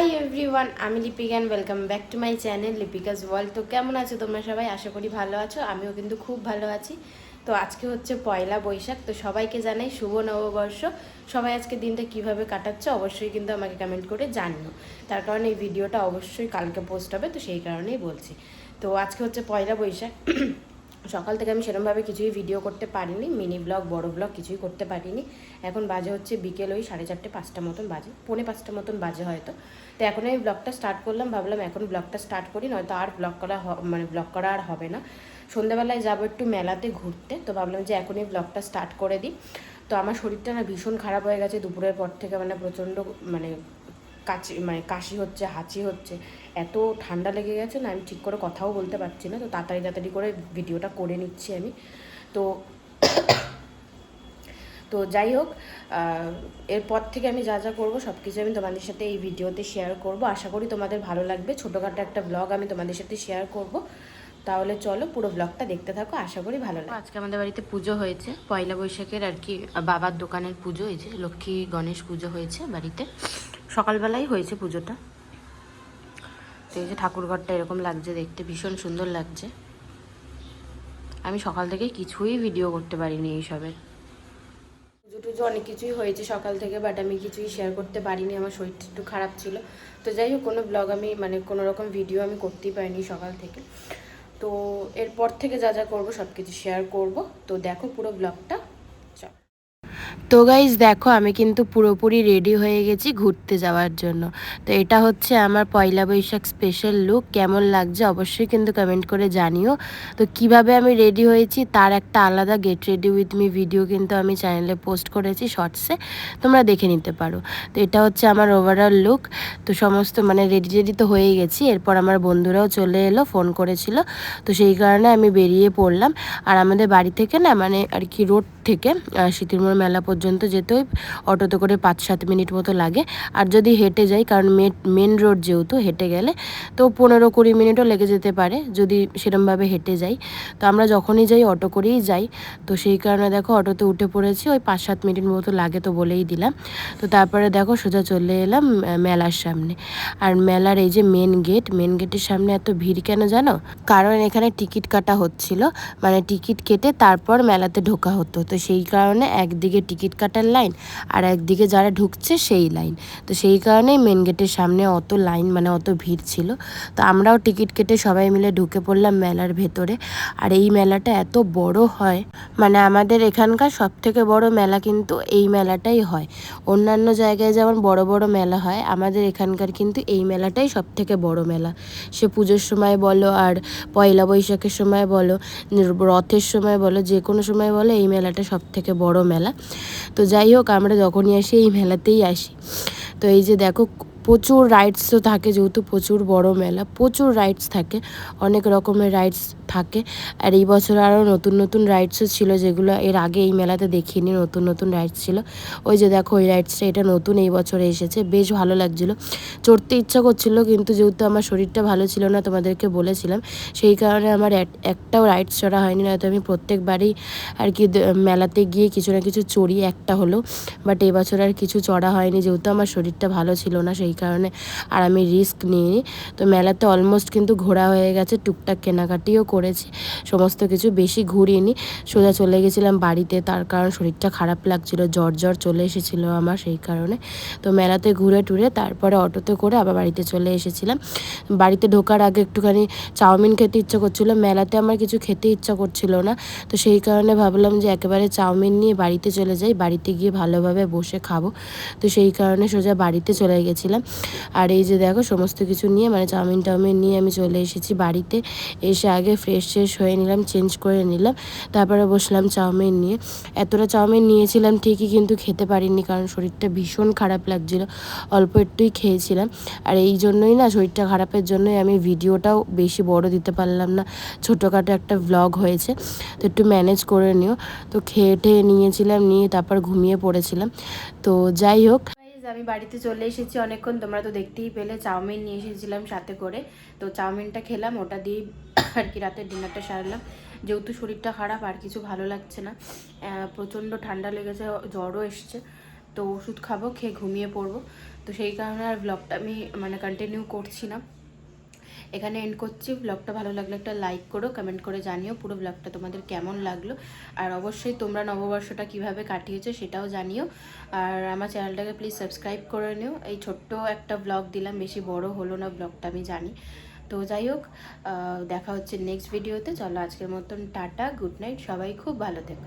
High everyone আমি লিপিকান welcome back to my channel Lipika's world তো কেমন আছো তোমরা সবাই? আশা করি ভালো আছো, আমিও কিন্তু খুব ভালো আছি। তো আজকে হচ্ছে পয়লা বৈশাখ, তো সবাইকে জানাই শুভ নববর্ষ। সবাই আজকে দিনটা কীভাবে কাটাচ্ছে অবশ্যই কিন্তু আমাকে কমেন্ট করে জানিও। তার কারণে এই ভিডিওটা অবশ্যই কালকে পোস্ট হবে, তো সেই কারণেই বলছি। তো আজকে হচ্ছে পয়লা বৈশাখ। সকাল থেকে আমি সেরকমভাবে কিছুই ভিডিও করতে পারিনি মিনি ব্লগ বড় ব্লগ কিছুই করতে পারিনি। এখন বাজে হচ্ছে বিকেল ওই সাড়ে চারটে, পাঁচটা মতন বাজে, পৌনে পাঁচটা মতন বাজে হয়তো। তো এখন আমি ব্লগটা স্টার্ট করলাম, ভাবলাম এখন ব্লগটা স্টার্ট করি, নয়তো আর ব্লগ করা মানে ব্লগ করা আর হবে না। সন্ধ্যাবেলায় যাব একটু মেলাতে ঘুরতে, তো ভাবলাম যে এখনই ব্লগটা স্টার্ট করে দিই। তো আমার শরীরটা না ভীষণ খারাপ হয়ে গেছে, দুপুরের পর থেকে মানে প্রচণ্ড মানে কাশি মানে কাশি হচ্ছে, হাঁচি হচ্ছে, এত ঠান্ডা লেগে গেছে না, আমি ঠিক করে কথাও বলতে পারছি না, তো তাড়াতাড়ি তাড়াতাড়ি করে ভিডিওটা করে নিচ্ছি আমি। তো তো যাই হোক এরপর থেকে আমি যা যা করব সব কিছু আমি তোমাদের সাথে এই ভিডিওতে শেয়ার করব। আশা করি তোমাদের ভালো লাগবে। ছোটোখাটো একটা ব্লগ আমি তোমাদের সাথে শেয়ার করব। তাহলে চলো পুরো ব্লগটা দেখতে থাকো, আশা করি ভালো লাগবে। আজকে আমাদের বাড়িতে পুজো হয়েছে, পয়লা বৈশাখের আর কি, বাবার দোকানের পুজো হয়েছে লক্ষ্মী গণেশ পুজো হয়েছে বাড়িতে। সকালবেলাই হয়েছে পুজোটা। তো এই যে ঠাকুরঘরটা এরকম লাগছে দেখতে, ভীষণ সুন্দর লাগছে। আমি সকাল থেকে কিছুই ভিডিও করতে পারিনি এইসবের পুজো টুজো অনেক কিছুই হয়েছে সকাল থেকে বাট আমি কিছুই শেয়ার করতে পারিনি, আমার শরীরটা একটু খারাপ ছিল। তো যাই হোক, কোনো ব্লগ আমি মানে কোনো রকম ভিডিও আমি করতেই পারিনি সকাল থেকে। তো এরপর থেকে যা যা করব সব কিছু শেয়ার করব। তো দেখো পুরো ব্লগটা তো গাইজ দেখো আমি কিন্তু পুরোপুরি রেডি হয়ে গেছি ঘুরতে যাওয়ার জন্য। তো এটা হচ্ছে আমার পয়লা বৈশাখ স্পেশাল লুক কেমন লাগছে অবশ্যই কিন্তু কমেন্ট করে জানিও। তো কীভাবে আমি রেডি হয়েছি তার একটা আলাদা get ready with me video কিন্তু আমি চ্যানেলে পোস্ট করেছি শর্টসে তোমরা দেখে নিতে পারো। তো এটা হচ্ছে আমার ওভারঅল লুক তো সমস্ত মানে রেডি রেডি তো হয়ে গেছি। এরপর আমার বন্ধুরাও চলে এলো ফোন করেছিল। তো সেই কারণে আমি বেরিয়ে পড়লাম। আর আমাদের বাড়ি থেকে না মানে আর কি রোড থেকে আহ, শীতিরমোড় মেলা পর্যন্ত যেতে ওই অটোতে করে পাঁচ সাত মিনিট মতো লাগে। আর যদি হেঁটে যাই, কারণ মেন রোড যেহেতু হেঁটে গেলে, তো পনেরো কুড়ি মিনিটও লেগে যেতে পারে যদি সেরমভাবে হেঁটে যাই। তো আমরা যখনই যাই, অটো করেই যাই। তো সেই কারণে দেখো অটোতে উঠে পড়েছি, ওই পাঁচ সাত মিনিট মতো লাগে তো বলেই দিলাম। তো তারপরে দেখো সোজা চলে এলাম মেলার সামনে। আর মেলার এই যে মেন গেট, মেন গেটের সামনে এত ভিড় কেন জানো? কারণ এখানে টিকিট কাটা হচ্ছিল। মানে টিকিট কেটে তারপর মেলাতে ঢোকা হতো। তো সেই কারণে একদিকে টিকিট কাটার লাইন আর একদিকে যারা ঢুকছে সেই লাইন। তো সেই কারণেই মেন গেটের সামনে অত লাইন মানে অত ভিড় ছিল। তো আমরাও টিকিট কেটে সবাই মিলে ঢুকে পড়লাম মেলার ভেতরে। আর এই মেলাটা এত বড় হয় মানে আমাদের এখানকার সব থেকে বড় মেলা কিন্তু এই মেলাটাই হয়। অন্যান্য জায়গায় যেমন বড় বড় মেলা হয়, আমাদের এখানকার কিন্তু এই মেলাটাই সব থেকে বড় মেলা। সে পুজোর সময় বলো আর পয়লা বৈশাখের সময় বলো, রথের সময় বলো, যে কোনো সময় বলো এই মেলাটা সব থেকে বড় মেলা। তো যাই হোক আমরা যখনই আসি এই মেলাতেই আসি। তো এই যে দেখো প্রচুর রাইডসও থাকে, যেহেতু প্রচুর বড় মেলা, প্রচুর রাইডস থাকে, অনেক রকমের রাইডস থাকে। আর এই বছর আরও নতুন নতুন রাইডসও ছিল যেগুলো এর আগে এই মেলাতে দেখিনি, নতুন নতুন রাইডস ছিল। ওই যে দেখো ওই রাইডসটা এটা নতুন এই বছরে এসেছে, বেশ ভালো লাগছিল। চড়তে ইচ্ছা করছিল, কিন্তু যেহেতু আমার শরীরটা ভালো ছিল না, তোমাদেরকে বলেছিলাম, সেই কারণে আমার এক- একটাও রাইডস চড়া হয়নি, নয়তো আমি প্রত্যেকবারই আর কি মেলাতে গিয়ে কিছু না কিছু চড়ি একটা হলো বাট এবছর আর কিছু চড়া হয়নি, যেহেতু আমার শরীরটা ভালো ছিল না, সেই কারণে আর আমি রিস্ক নিইনি। তো মেলাতে অলমোস্ট কিন্তু ঘোরা হয়ে গেছে, টুকটাক কেনাকাটিও করেছি, সমস্ত কিছু বেশি ঘুরিনি। সোজা চলে গেছিলাম বাড়িতে, তার কারণ শরীরটা খারাপ লাগছিল, জ্বর জ্বর চলে এসেছিল আমার সেই কারণে। তো মেলাতে ঘুরে টুরে তারপরে অটোতে করে আবার বাড়িতে চলে এসেছিলাম। বাড়িতে ঢোকার আগে একটুখানি চাউমিন খেতে ইচ্ছা করছিল, মেলাতে আমার কিছু খেতে ইচ্ছা করছিল না। তো সেই কারণে ভাবলাম যে একেবারে চাউমিন নিয়ে বাড়িতে চলে যাই, বাড়িতে গিয়ে ভালোভাবে বসে খাব। তো সেই কারণে সোজা বাড়িতে চলে গেছিলাম। আর এই যে দেখো, সমস্ত কিছু নিয়ে মানে চাউমিন টাউমিন নিয়ে আমি চলে এসেছি বাড়িতে। এসে আগে ফ্রেশ ফ্রেশ হয়ে নিলাম চেঞ্জ করে নিলাম, তারপরে বসলাম চাউমিন নিয়ে। এতটা চাউমিন নিয়েছিলাম ঠিকই, কিন্তু খেতে পারিনি, কারণ শরীরটা ভীষণ খারাপ লাগছিল। অল্প একটুই খেয়েছিলাম। আর এই জন্যই না, শরীরটা খারাপের জন্যই আমি ভিডিওটাও বেশি বড় দিতে পারলাম না। ছোটোখাটো একটা ব্লগ হয়েছে, তো একটু ম্যানেজ করে নিও। তো খেয়ে নিয়েছিলাম, নিয়ে তারপর ঘুমিয়ে পড়েছিলাম। তো যাই হোক। আমি বাড়িতে চলে এসেছি অনেকক্ষণ, তোমরা তো দেখতেই পেলে, চাউমিন নিয়ে এসেছিলাম সাথে করে। তো চাউমিনটা খেলাম, ওটা দিয়ে আর কি রাতের ডিনারটা সারলাম। যেহেতু শরীরটা খারাপ, আর কিছু ভালো লাগছে না প্রচণ্ড ঠান্ডা লেগেছে, জ্বরও এসছে। তো ওষুধ খাব, খেয়ে ঘুমিয়ে পড়ব। তো সেই কারণে আর ব্লগটা আমি মানে কন্টিনিউ করছি না। এখানে এন্ড করছি। ব্লগটা ভালো লাগলে একটা লাইক করো কমেন্ট করে জানিও পুরো ব্লগটা তোমাদের কেমন লাগল। আর অবশ্যই তোমরা নববর্ষটা কীভাবে কাটিয়েছো সেটাও জানিও। আর আমার চ্যানেলটাকে প্লিজ সাবস্ক্রাইব করে নিও। এই ছোট্ট একটা ব্লগ দিলাম, বেশি বড় হলো না ব্লগটা আমি জানি। তো যাই হোক দেখা হচ্ছে নেক্সট ভিডিওতে চলো আজকের মতন টাটা গুড নাইট সবাই খুব ভালো থেকো।